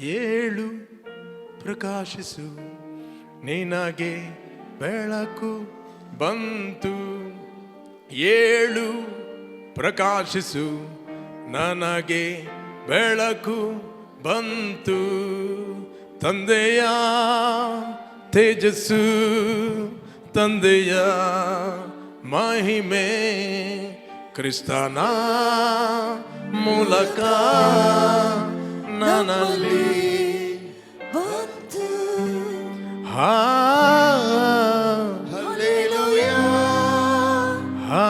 ಏಳು ಪ್ರಕಾಶಿಸು, ನಿನಗೆ ಬೆಳಕು ಬಂತು. ಏಳು ಪ್ರಕಾಶಿಸು, ನನಗೆ ಬೆಳಕು ಬಂತು. ತಂದೆಯ ತೇಜಸ್ಸು, ತಂದೆಯ ಮಹಿಮೆ ಕ್ರಿಸ್ತನ ಮೂಲಕ. ನನ್ನಲ್ಲಿ ಬಂತು ಹಾ ಹಲ್ಲೆಲೂಯಾ ಹಾ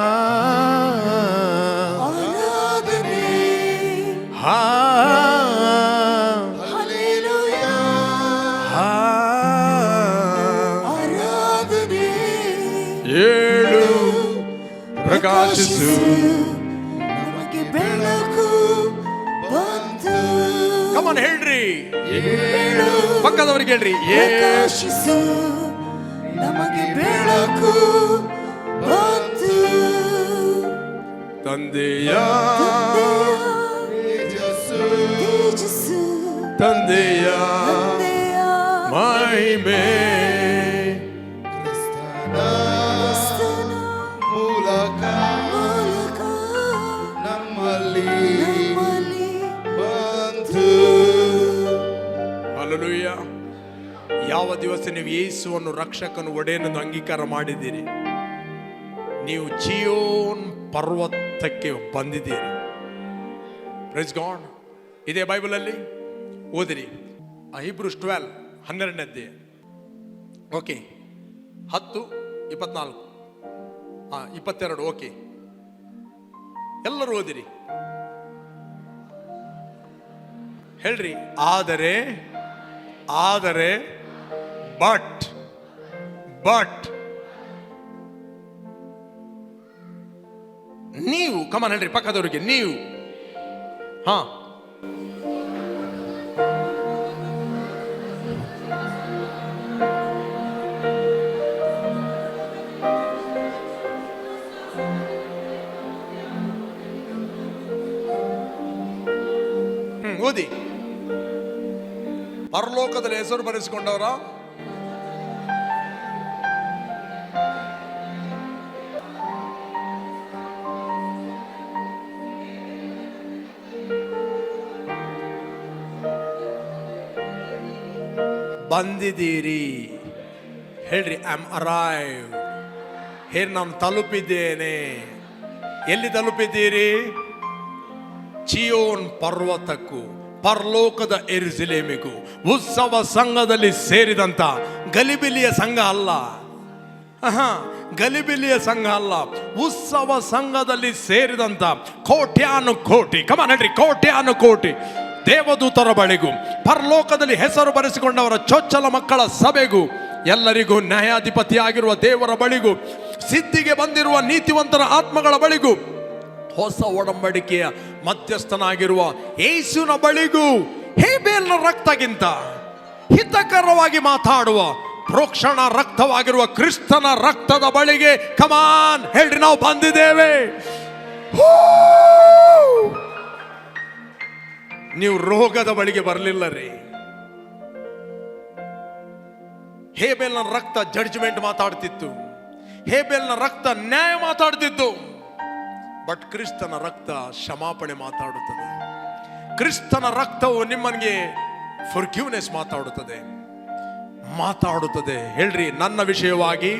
ಆರಾಧನೆ ಹಾ ಹಲ್ಲೆಲೂಯಾ ಹಾ ಆರಾಧನೆ ಏಳು ಪ್ರಕಾಶಿಸು ಕಮನ್ ಹೇಳ್ರಿ. ಏಳು ಪಕ್ಕದವ್ರಿಗೆ ಹೇಳ್ರಿ. ಪ್ರಕಾಶಿಸು ನಮಗೆ ಬೆಳಕು ಬಂತು ತಂದೆಯ ತೇಜಸ್ಸು. ತಂದೆಯ ತಂದೆಯ ಮಹಿಮೆ. ದಿವಸ ನೀವು ಯೇಸುವನ್ನು ರಕ್ಷಕನು, ಒಡೆಯನನ್ನು ಅಂಗೀಕಾರ ಮಾಡಿದ್ದೀರಿ. ನೀವು ಜಿಯೋನ್ ಪರ್ವತಕ್ಕೆ ಬಂದಿದ್ದೀರಿ. ಪ್ರೈಸ್ ಗಾಡ್ ಇದೇ ಬೈಬಲಲ್ಲಿ ಓದಿರಿ. ಐಬ್ರುಸ್ ಟ್ವೆಲ್ ಹನ್ನೆರಡನೇದ್ದೇ ಓಕೆ ಹತ್ತು, ಇಪ್ಪತ್ನಾಲ್ಕು. ಹಾಂ, ಇಪ್ಪತ್ತೆರಡು ಓಕೆ ಎಲ್ಲರೂ ಓದಿರಿ. ಹೇಳ್ರಿ, ಆದರೆ ಆದರೆ ಬಟ್ ಬಟ್ ನೀವು ಕಮನ್ ಹೇಳ್ರಿ ಪಕ್ಕದವರಿಗೆ ನೀವು. ಹಾ. ಓದಿ. ಪರಲೋಕದಲ್ಲಿ ಹೆಸರು ಬರೆಸಿಕೊಂಡವರ ಬಂದಿದ್ದೀರಿ. ಹೇಳ್ರಿ ಆಮ್ ಅರೈವ್ ಹೇ ನಾನು ತಲುಪಿದ್ದೇನೆ. ಎಲ್ಲಿ ತಲುಪಿದ್ದೀರಿ? ಚಿಯೋನ್ ಪರ್ವತಕ್ಕೂ, ಪರಲೋಕದ ಎರುಸಲೇಮಿಗೂ, ಉತ್ಸವ ಸಂಘದಲ್ಲಿ ಸೇರಿದಂತ ಗಲಿಬಿಲಿಯ ಸಂಘ ಅಲ್ಲ. ಗಲಿಬಿಲಿಯ ಸಂಘ ಅಲ್ಲ. ಉತ್ಸವ ಸಂಘದಲ್ಲಿ ಸೇರಿದಂತ ಕೋಟ್ಯಾನು ಕೋಟಿ ಕಮಾನ್ ಹೇಳ್ರಿ ಕೋಟ್ಯಾನು ಕೋಟಿ ದೇವದೂತರ ಬಳಿಗೂ, ಪರಲೋಕದಲ್ಲಿ ಹೆಸರು ಬರೆಸಿಕೊಂಡವರ ಚೊಚ್ಚಲ ಮಕ್ಕಳ ಸಭೆಗೂ, ಎಲ್ಲರಿಗೂ ನ್ಯಾಯಾಧಿಪತಿಯಾಗಿರುವ ದೇವರ ಬಳಿಗೂ, ಸಿದ್ಧಿಗೆ ಬಂದಿರುವ ನೀತಿವಂತರ ಆತ್ಮಗಳ ಬಳಿಗೂ, ಹೊಸ ಒಡಂಬಡಿಕೆಯ ಮಧ್ಯಸ್ಥನಾಗಿರುವ ಏಸುನ ಬಳಿಗೂ, ಹೇಬೇಲ್ನ ರಕ್ತಗಿಂತ ಹಿತಕರವಾಗಿ ಮಾತಾಡುವ ಪ್ರೋಕ್ಷಣ ರಕ್ತವಾಗಿರುವ ಕ್ರಿಸ್ತನ ರಕ್ತದ ಬಳಿಗೆ ಕಮಾನ್ ಹೇಳಿ ನಾವು ಬಂದಿದ್ದೇವೆ! ನೀವು ರೋಗದ ಬಳಿಗೆ ಬರಲಿಲ್ಲ ರೀ. ಹೇಬೆಲ್ನ ರಕ್ತ ಜಡ್ಜ್ಮೆಂಟ್ ಮಾತಾಡ್ತಿತ್ತು. ಹೇಬೆಲ್ನ ರಕ್ತ ನ್ಯಾಯ ಮಾತಾಡ್ತಿತ್ತು. ಬಟ್ ಕ್ರಿಸ್ತನ ರಕ್ತ ಕ್ಷಮಾಪಣೆ ಮಾತಾಡುತ್ತದೆ. ಕ್ರಿಸ್ತನ ರಕ್ತವು ನಿಮ್ಮನಿಗೆ ಫರ್ಕ್ಯೂನೆಸ್ ಮಾತಾಡುತ್ತದೆ. ಮಾತಾಡುತ್ತದೆ. ಹೇಳ್ರಿ, ನನ್ನ ವಿಷಯವಾಗಿ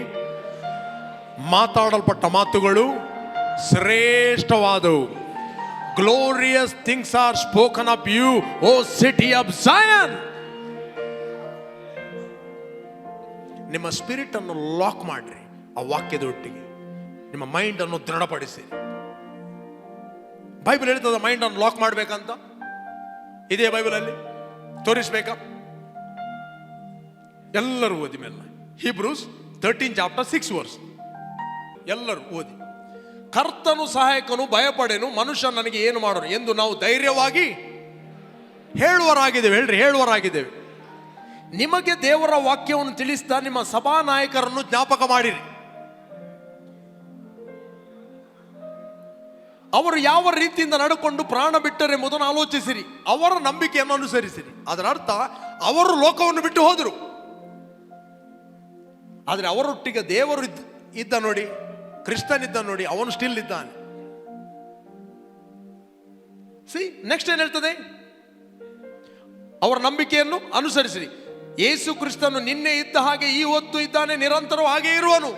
ಮಾತಾಡಲ್ಪಟ್ಟ ಮಾತುಗಳು ಶ್ರೇಷ್ಠವಾದವು. Glorious things are spoken of you, O city of Zion. ನಿಮ್ಮ ಸ್ಪಿರಿಟ್ ಅನ್ನು ಲಾಕ್ ಮಾಡ್ರಿ ಆ ವಾಕ್ಯದ ಒಟ್ಟಿಗೆ ನಿಮ್ಮ ಮೈಂಡ್ ಅನ್ನು ದೃಢಪಡಿಸಿ. ಬೈಬಲ್ ಹೇಳ್ತದ ಮೈಂಡ್ ಅನ್ನು ಲಾಕ್ ಮಾಡ್ಬೇಕಂತ. ಇದೇ ಬೈಬಲಲ್ಲಿ ತೋರಿಸ್ಬೇಕಾ? ಎಲ್ಲರೂ ಓದಿ ಮೇಲೆ. Hebrews thirteen chapter six verse ಎಲ್ಲರೂ ಓದಿ. ಕರ್ತನು ಸಹಾಯಕನು ಭಯಪಡೆನು ಮನುಷ್ಯ ನನಗೆ ಏನು ಮಾಡೋನು ಎಂದು ನಾವು ಧೈರ್ಯವಾಗಿ ಹೇಳುವರಾಗಿದ್ದೇವೆ. ಹೇಳ್ರಿ, ಹೇಳುವರಾಗಿದ್ದೇವೆ. ನಿಮಗೆ ದೇವರ ವಾಕ್ಯವನ್ನು ತಿಳಿಸ್ತಾ ನಿಮ್ಮ ಸಭಾ ನಾಯಕರನ್ನು ಜ್ಞಾಪಕ ಮಾಡಿರಿ. ಅವರು ಯಾವ ರೀತಿಯಿಂದ ನಡ್ಕೊಂಡು ಪ್ರಾಣ ಬಿಟ್ಟರೆಂಬುದನ್ನು ಆಲೋಚಿಸಿರಿ. ಅವರ ನಂಬಿಕೆಯನ್ನು ಅನುಸರಿಸಿರಿ. ಅದರ ಅರ್ಥ ಅವರು ಲೋಕವನ್ನು ಬಿಟ್ಟು ಹೋದರು. ಆದರೆ ಅವರೊಟ್ಟಿಗೆ ದೇವರು ಇದ್ದ ನೋಡಿ ಕ್ರಿಸ್ತನಿದ್ದ ನೋಡಿ, ಅವನು ಸ್ಟಿಲ್ ಇದ್ದಾನೆ. ಸಿ ನೆಕ್ಸ್ಟ್ ಏನ್ ಹೇಳ್ತದೆ? ಅವರ ನಂಬಿಕೆಯನ್ನು ಅನುಸರಿಸಿರಿ. ಯೇಸು ಕ್ರಿಸ್ತನು ನಿನ್ನೆ ಇದ್ದ ಹಾಗೆ ಈ ಹೊತ್ತು ಇದ್ದಾನೆ ನಿರಂತರ ಹಾಗೆ ಇರುವನು.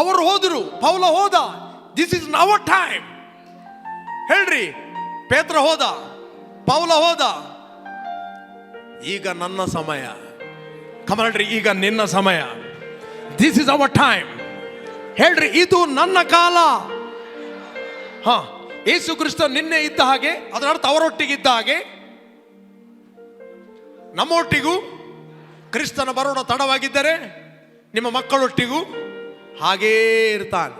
ಅವರು ಹೋದರು, ಪೌಲ ಹೋದ ದಿಸ್ ಇಸ್ ಅವರ್ ಟೈಮ್ ಹೇಳ್ರಿ, ಪೇತ್ರ ಹೋದ, ಪೌಲ ಹೋದ, ಈಗ ನನ್ನ ಸಮಯ. ಕಮಲ್ರಿ ಈಗ ನಿನ್ನ ಸಮಯ. ದಿಸ್ ಇಸ್ ಅವರ್ ಟೈಮ್ ಹೇಳ್ರಿ, ಇದು ನನ್ನ ಕಾಲ. ಹಾ ಯೇಸು ಕ್ರಿಸ್ತ ನಿನ್ನೆ ಇದ್ದ ಹಾಗೆ ಅದರ ಅರ್ಥ ಅವರೊಟ್ಟಿಗೆ ಇದ್ದ ಹಾಗೆ. ನಮ್ಮೊಟ್ಟಿಗೂ ಕ್ರಿಸ್ತನ ಬರೋಣ ತಡವಾಗಿದ್ದರೆ, ನಿಮ್ಮ ಮಕ್ಕಳೊಟ್ಟಿಗೂ ಹಾಗೇ ಇರ್ತಾನೆ.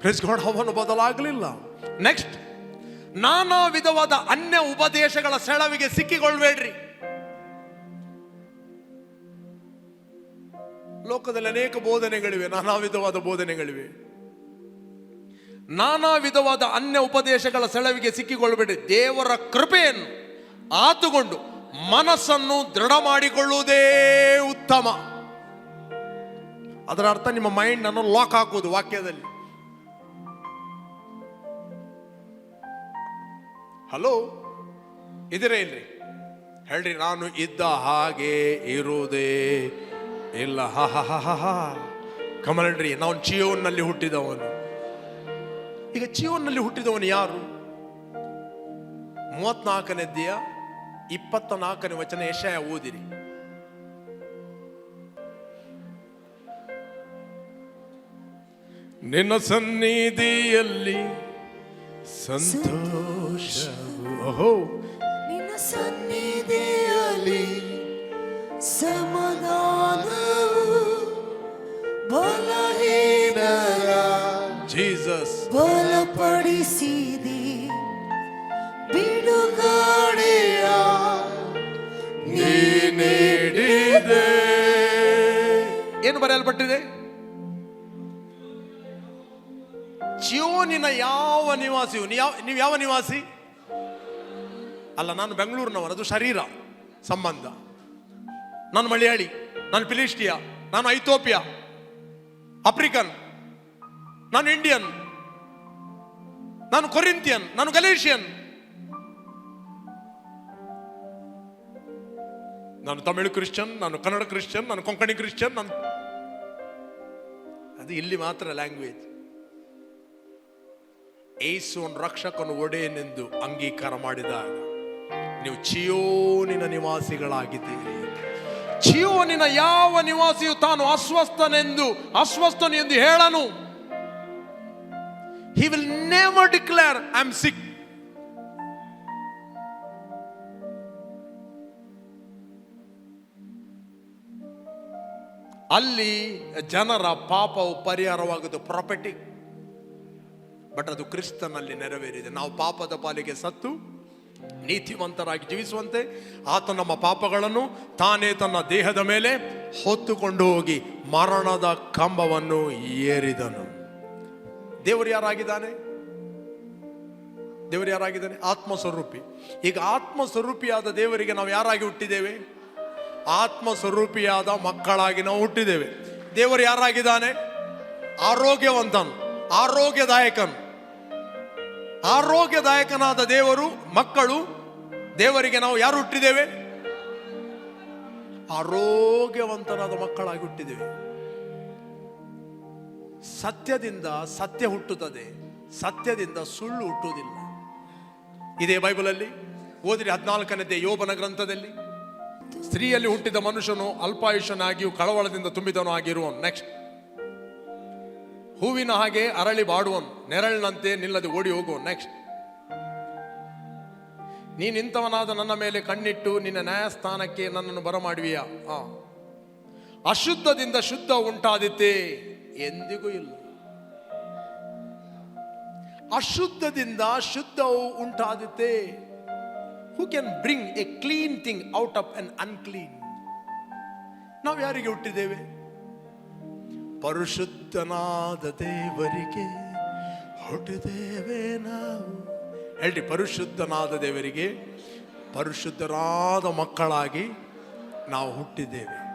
ಕ್ರಿಸ್ಗೋಣ ಅವನು ಬದಲಾಗಲಿಲ್ಲ. ನೆಕ್ಸ್ಟ್ ನಾನಾ ವಿಧವಾದ ಅನ್ಯ ಉಪದೇಶಗಳ ಸೆಳವಿಗೆ ಸಿಕ್ಕಿಕೊಳ್ಬೇಡ್ರಿ ಲೋಕದಲ್ಲಿ ಅನೇಕ ಬೋಧನೆಗಳಿವೆ, ನಾನಾ ವಿಧವಾದ ಬೋಧನೆಗಳಿವೆ. ನಾನಾ ವಿಧವಾದ ಅನ್ಯ ಉಪದೇಶಗಳ ಸೆಳವಿಗೆ ಸಿಕ್ಕಿಕೊಳ್ಳಬೇಡಿ. ದೇವರ ಕೃಪೆಯನ್ನು ಆತುಕೊಂಡು ಮನಸ್ಸನ್ನು ದೃಢ ಮಾಡಿಕೊಳ್ಳುವುದೇ ಉತ್ತಮ. ಅದರ ಅರ್ಥ ನಿಮ್ಮ ಮೈಂಡ್ ಅನ್ನು ಲಾಕ್ ಹಾಕುವುದು ವಾಕ್ಯದಲ್ಲಿ. ಹಲೋ ಇದಿರೇ ಇಲ್ರಿ? ಹೇಳ್ರಿ, ನಾನು ಇದ್ದ ಹಾಗೆ ಇರುವುದೇ ಇಲ್ಲ, ಹಾ ಹಾ ಹಾ ಹಾ, ಹ. ಕಮಲಡ್ರಿ ನಾವು ಚಿಯೋನ್ನಲ್ಲಿ ಹುಟ್ಟಿದವನು. ಈಗ ಚಿಯೋನ್ನಲ್ಲಿ ಹುಟ್ಟಿದವನು ಯಾರು? ಮೂವತ್ನಾಲ್ಕನೇದ್ದಿಯ ಇಪ್ಪತ್ತ ನಾಲ್ಕನೇ ವಚನ ಯಶಯ ಓದಿರಿ. ನಿನ್ನ ಸನ್ನಿಧಿಯಲ್ಲಿ ಸಂತೋಷ ಓಹೋ. ನಿನ್ನ ಸನ್ನಿಧಿಯಲ್ಲಿ ಸಮಾಧಾನವು ಬಲಹೀನರ ಜೀಸಸ್ ಬಲಪಡಿಸಿದಿ. ಬಿಡುಗಡೆಯ ನೀಡಿದೆ. ಏನು ಬರೆಯಲ್ಪಟ್ಟಿದೆ? ಜೀವನಿನ ಯಾವ ನಿವಾಸಿಯು ನೀವು ಯಾವ ನೀವು ಯಾವ ನಿವಾಸಿ? ಅಲ್ಲ ನಾನು ಬೆಂಗಳೂರಿನವರದು ಅದು ಶರೀರ ಸಂಬಂಧ. ನಾನು ಮಲಯಾಳಿ ನಾನು ಫಿಲಿಸ್ಟಿಯಾ ನಾನು ಐಥೋಪಿಯಾ, ಆಫ್ರಿಕನ್ ನಾನು ಇಂಡಿಯನ್ ನಾನು ಕೊರಿಂತಿಯನ್ ನಾನು ಗಲೇಷಿಯನ್. ನಾನು ತಮಿಳು ಕ್ರಿಶ್ಚಿಯನ್, ನಾನು ಕನ್ನಡ ಕ್ರಿಶ್ಚಿಯನ್, ನಾನು ಕೊಂಕಣಿ ಕ್ರಿಶ್ಚಿಯನ್, ನಾನು ಅದು ಇಲ್ಲಿ ಮಾತ್ರ ಲ್ಯಾಂಗ್ವೇಜ್ ಏಸುವನ್ ರಕ್ಷಕನು ಒಡೆಯನೆಂದು ಅಂಗೀಕಾರ ಮಾಡಿದಾಗ, ನೀವು ಚಿಯೋನಿನ ನಿವಾಸಿಗಳಾಗಿದ್ದೀರಿ. ಚಿಯೋನಿನ ಯಾವ ನಿವಾಸಿಯು ತಾನು ಅಸ್ವಸ್ಥನೆಂದು ಅಸ್ವಸ್ಥನು ಎಂದು ಹೇಳನು? He will never declare I am sick ಅಲ್ಲಿ ಜನರ ಪಾಪವು ಪರಿಹಾರವಾಗುವುದು ಪ್ರಾಪರ್ಟಿ ಬಟ್ ಅದು ಕ್ರಿಸ್ತನಲ್ಲಿ ನೆರವೇರಿದೆ. ನಾವು ಪಾಪದ ಪಾಲಿಗೆ ಸತ್ತು ನೀತಿವಂತರಾಗಿ ಜೀವಿಸುವಂತೆ ಆತ ನಮ್ಮ ಪಾಪಗಳನ್ನು ತಾನೇ ತನ್ನ ದೇಹದ ಮೇಲೆ ಹೊತ್ತುಕೊಂಡು ಹೋಗಿ ಮರಣದ ಕಂಬವನ್ನು ಏರಿದನು. ದೇವರು ಯಾರಾಗಿದ್ದಾನೆ? ದೇವರು ಯಾರಾಗಿದ್ದಾನೆ? ಆತ್ಮ ಸ್ವರೂಪಿ ಈಗ ಆತ್ಮ ಸ್ವರೂಪಿಯಾದ ದೇವರಿಗೆ ನಾವು ಯಾರಾಗಿ ಹುಟ್ಟಿದ್ದೇವೆ? ಆತ್ಮ ಸ್ವರೂಪಿಯಾದ ಮಕ್ಕಳಾಗಿ ನಾವು ಹುಟ್ಟಿದ್ದೇವೆ. ದೇವರು ಯಾರಾಗಿದ್ದಾನೆ? ಆರೋಗ್ಯವಂತನು, ಆರೋಗ್ಯದಾಯಕನು. ಆರೋಗ್ಯದಾಯಕನಾದ ದೇವರು, ಮಕ್ಕಳು, ದೇವರಿಗೆ ನಾವು ಯಾರು ಹುಟ್ಟಿದ್ದೇವೆ? ಆರೋಗ್ಯವಂತನಾದ ಮಕ್ಕಳಾಗಿ ಹುಟ್ಟಿದ್ದೇವೆ. ಸತ್ಯದಿಂದ ಸತ್ಯ ಹುಟ್ಟುತ್ತದೆ, ಸತ್ಯದಿಂದ ಸುಳ್ಳು ಹುಟ್ಟುವುದಿಲ್ಲ. ಇದೇ ಬೈಬಲಲ್ಲಿ ಓದಿರಿ ಹದಿನಾಲ್ಕನೇದೇ ಯೋಬನ ಗ್ರಂಥದಲ್ಲಿ. ಸ್ತ್ರೀಯಲ್ಲಿ ಹುಟ್ಟಿದ ಮನುಷ್ಯನು ಅಲ್ಪಾಯುಷನಾಗಿಯೂ ಕಳವಳದಿಂದ ತುಂಬಿದನು ಆಗಿರುವ ನೆಕ್ಸ್ಟ್ ಹೂವಿನ ಹಾಗೆ ಅರಳಿ ಬಾಡುವನು ನೆರಳಿನಂತೆ ನಿಲ್ಲದೆ ಓಡಿ ಹೋಗುವನು ನೆಕ್ಸ್ಟ್ ನೀನಿಂಥವನಾದ ನನ್ನ ಮೇಲೆ ಕಣ್ಣಿಟ್ಟು ನಿನ್ನ ನ್ಯಾಯಸ್ಥಾನಕ್ಕೆ ನನ್ನನ್ನು ಬರಮಾಡುವಿಯಾ? ಆ. ಅಶುದ್ಧದಿಂದ ಶುದ್ಧ ಉಂಟಾದಿತ್ತೆ? ಎಂದಿಗೂ ಇಲ್ಲ. ಅಶುದ್ಧದಿಂದ ಶುದ್ಧವು ಉಂಟಾದಿತ್ತೆ? Who can bring a clean thing out of an unclean ನಾವು ಯಾರಿಗೆ ಹುಟ್ಟಿದ್ದೇವೆ? ಪರಿಶುದ್ಧನಾದ ದೇವರಿಗೆ ಹೊಟ್ಟಿದ್ದೇವೆ ನಾವು. ಹೇಳಿ ಪರಿಶುದ್ಧನಾದ ದೇವರಿಗೆ ಪರಿಶುದ್ಧರಾದ ಮಕ್ಕಳಾಗಿ ನಾವು ಹುಟ್ಟಿದ್ದೇವೆ.